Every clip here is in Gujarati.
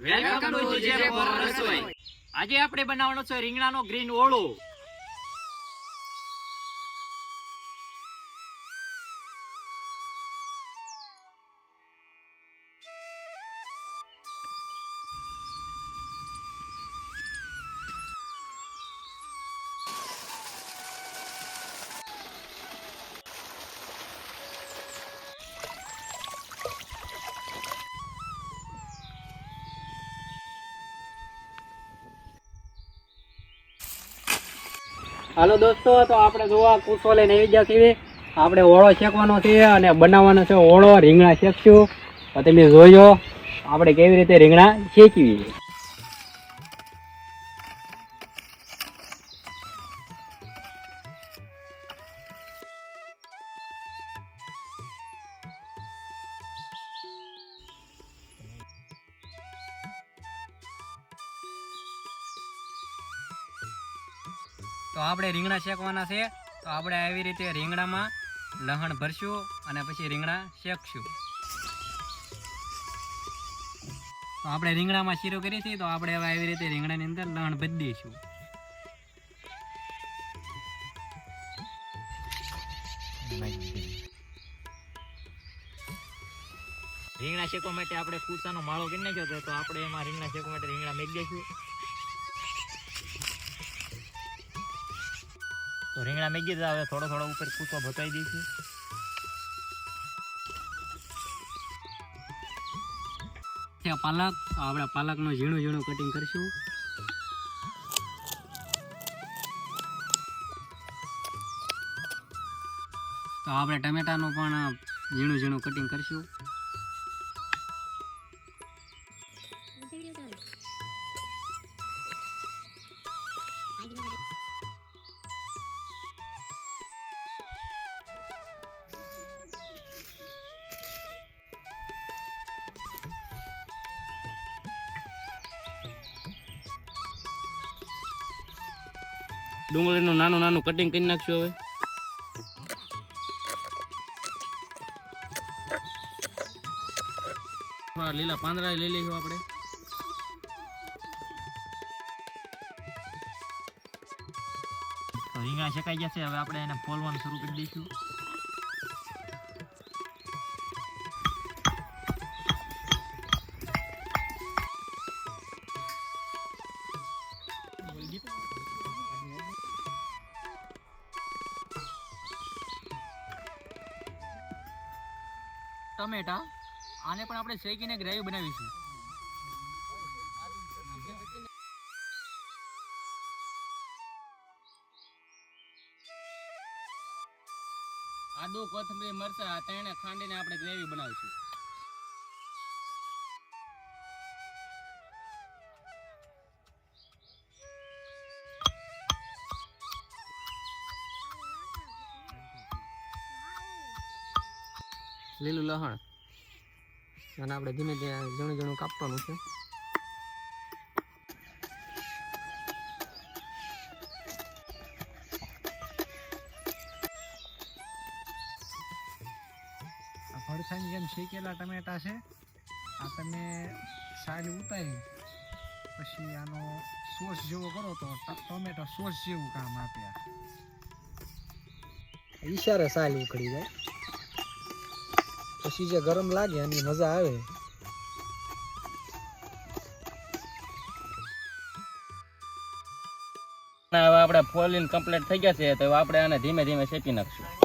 વેલકમ ટુ જીજે ફોર રસોઈ આજે આપણે બનાવવાનો છે રીંગણાનો ગ્રીન ઓળો. હાલો દોસ્તો, તો આપણે જોવા કુસો લઈને આવી ગયા છીએ આપણે ઓળો શેકવાનો છે અને બનાવવાનો છે ઓળો રીંગણા શેકશું. તમે જોયો આપણે કેવી રીતે રીંગણા શેકવી તો આપણે રીંગણા શેકવાના છે. તો આપણે આવી રીતે રીંગણામાં લહણ ભરશું અને પછી રીંગણા શેકશું. તો આપણે રીંગણામાં શીરો કરીએ છીએ તો આપણે હવે આવી રીતે રીંગણાની અંદર લહણ ભરી દઈશું. રીંગણા શેકવા માટે આપણે કૂસાનો માળો કરી નાખ્યો હતો તો આપણે એમાં રીંગણા શેકવા માટે રીંગણા મેળી દઈશું. તો રીંગણા મેગી દીધા હવે થોડો થોડો ઉપર કૂચો ભતાઈ દઈશું. પાલક આપણે પાલકનું ઝીણું ઝીણું કટિંગ કરીશું. તો આપણે ટમેટાનું પણ ઝીણું ઝીણું કટિંગ કરીશું. ડુંગળીનું નાનું નાનું કટિંગ કરી નાખશું હવે. લીલા પાંદડા લઈ લઈશું આપણે. રીંગણા શેકાઈ જશે હવે આપણે એને ફોલવાનું શરૂ કરી દઈશું. ટમેટા, આને પણ આપણે શેકીને ગ્રેવી બનાવીશું. આદુ, કોથમીર, મરચા આ ત્રણે ખાંડીને આપણે ગ્રેવી બનાવીશું. લીલું લહણ. અને આપણે ધીમે ધીમે ઝીણું ઝીણું કાપવાનું છે. આ ફરસાની જેમ શેકેલા ટમેટા છે આ તમે સાઈડ ઉતારી પછી આનો સોસ જેવો કરો તો ટમેટા સોસ જેવું કામ આપ્યા ઈશારે સાલ ઉખડી જાય. પછી જે ગરમ લાગે એની મજા આવે. હવે આપણે ફોલીને કમ્પ્લીટ થઈ ગયા છે, તો આપણે આને ધીમે ધીમે શેકી નાખશું.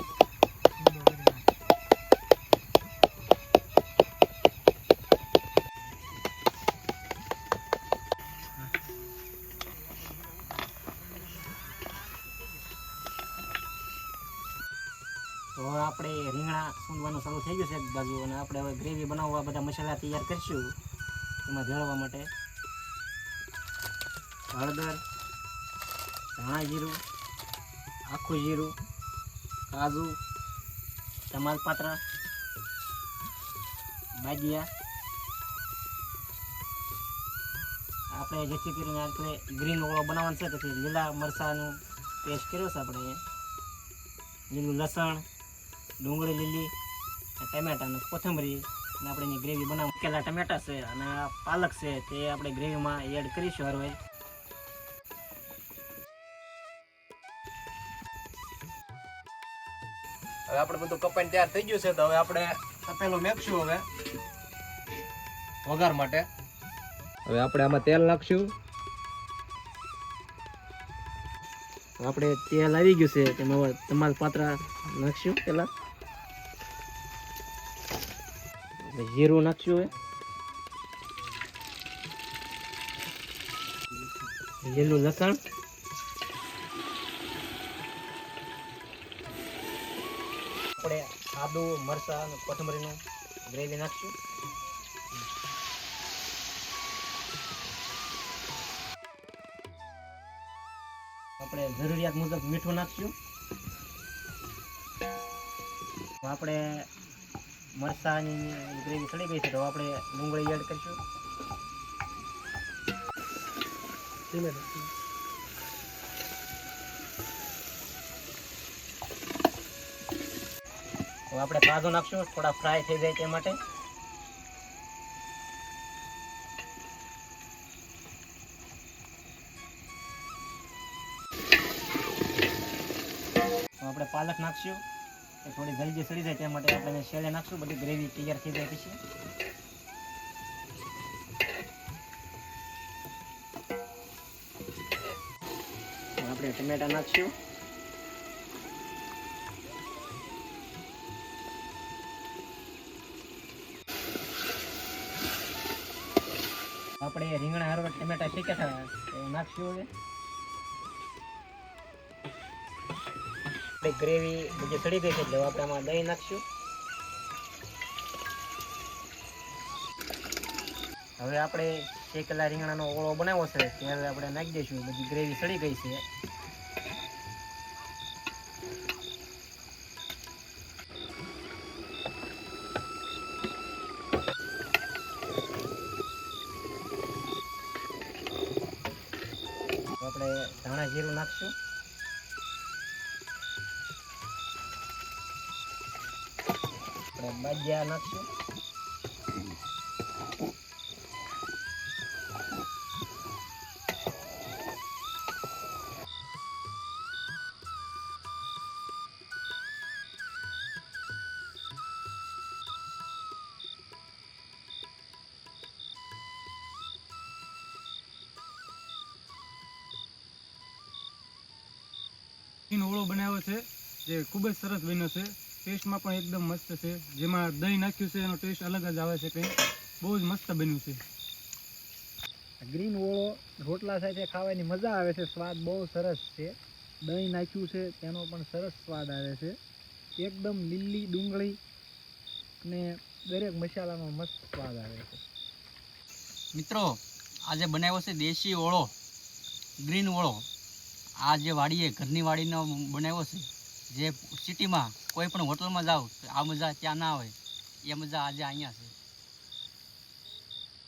આપણે રીંગણા સૂંધવાનું શરૂ થઈ ગયું છે એક બાજુ અને આપણે હવે ગ્રેવી બનાવવા બધા મસાલા તૈયાર કરીશું. એમાં ભેળવા માટે હળદર, ધાણા જીરું, આખું જીરું, કાજુ તમાલપાત્રા બાજિયા. આપણે જેથી કરીને આપણે ગ્રીન ઓળો બનાવવાનો છે, તેથી લીલા મરચાંનું પેસ્ટ કર્યો છે આપણે. લીલું લસણ ડુંગળી લીલી ટમેટા અને કોથમરી. અને આપણે એની ગ્રેવી બનાવ કેલા ટમેટા છે અને પાલક છે તે આપણે ગ્રેવીમાં એડ કરીશું હરવે હવે આપણે બધું કપાઈને તૈયાર થઈ ગયું છે તો હવે આપણે તપેલું મેકશું હવે. વઘાર માટે. હવે આપણે આમાં તેલ નાખશું. આપણે તેલ આવી ગયું છે તેમાં હવે તમારા પાત્રા નાખશું પેલા જીરું નાખશું હવે લીલું લસણ આપણે આદુ, મરચાં અને કોથમરીનું ગ્રેવી નાખશું. આપણે જરૂરિયાત મુજબ મીઠું નાખશું. આપણે મરચાંની ગ્રેવી ચડી ગઈ છે, તો આપણે ડુંગળી એડ કરીશું. આપણે કાજુ નાખશું, થોડા ફ્રાય થઈ જાય તે માટે. આપણે પાલક નાખશું. એ થોડી જલ્દી સડી જાય તે માટે આપણે શેલે નાખશું, બધી ગ્રેવી તૈયાર થઈ જાય પછી. આપણે ટમેટા નાખશું. આપણે રીંગણા હારવા ટમેટા શીખ્યા હતા નાખશું હવે. આપણે ગ્રેવી બધી સડી ગઈ છે એટલે આપણે આમાં દહીં નાખશું. હવે આપણે શેકેલા રીંગણાનો ઓળો બનાવ્યો છે તે હવે આપણે નાખી દઈશું. બધી ગ્રેવી સડી ગઈ છે. આપણે ધાણા જીરું નાખશું. બાજિયા નાખશું ઓળો બનાવ્યો છે જે ખૂબ જ સરસ બન્યો છે. ટેસ્ટમાં પણ એકદમ મસ્ત છે. જેમાં દહીં નાખ્યું છે એનો ટેસ્ટ અલગ જ આવે છે કંઈ. બહુ જ મસ્ત બન્યું છે. ગ્રીન ઓળો રોટલા સાથે ખાવાની મજા આવે છે સ્વાદ બહુ સરસ છે. દહીં નાખ્યું છે તેનો પણ સરસ સ્વાદ આવે છે. એકદમ લીલી ડુંગળી અને દરેક મસાલાનો મસ્ત સ્વાદ આવે છે. મિત્રો આજે બનાવ્યો છે દેશી ઓળો ગ્રીન ઓળો આ જે વાડીએ ઘરની વાડીનો બનાવ્યો છે જે સિટીમાં કોઈ પણ હોટલમાં જાઓ આ મજા ત્યાં ના હોય. એ મજા આજે અહીંયા છે.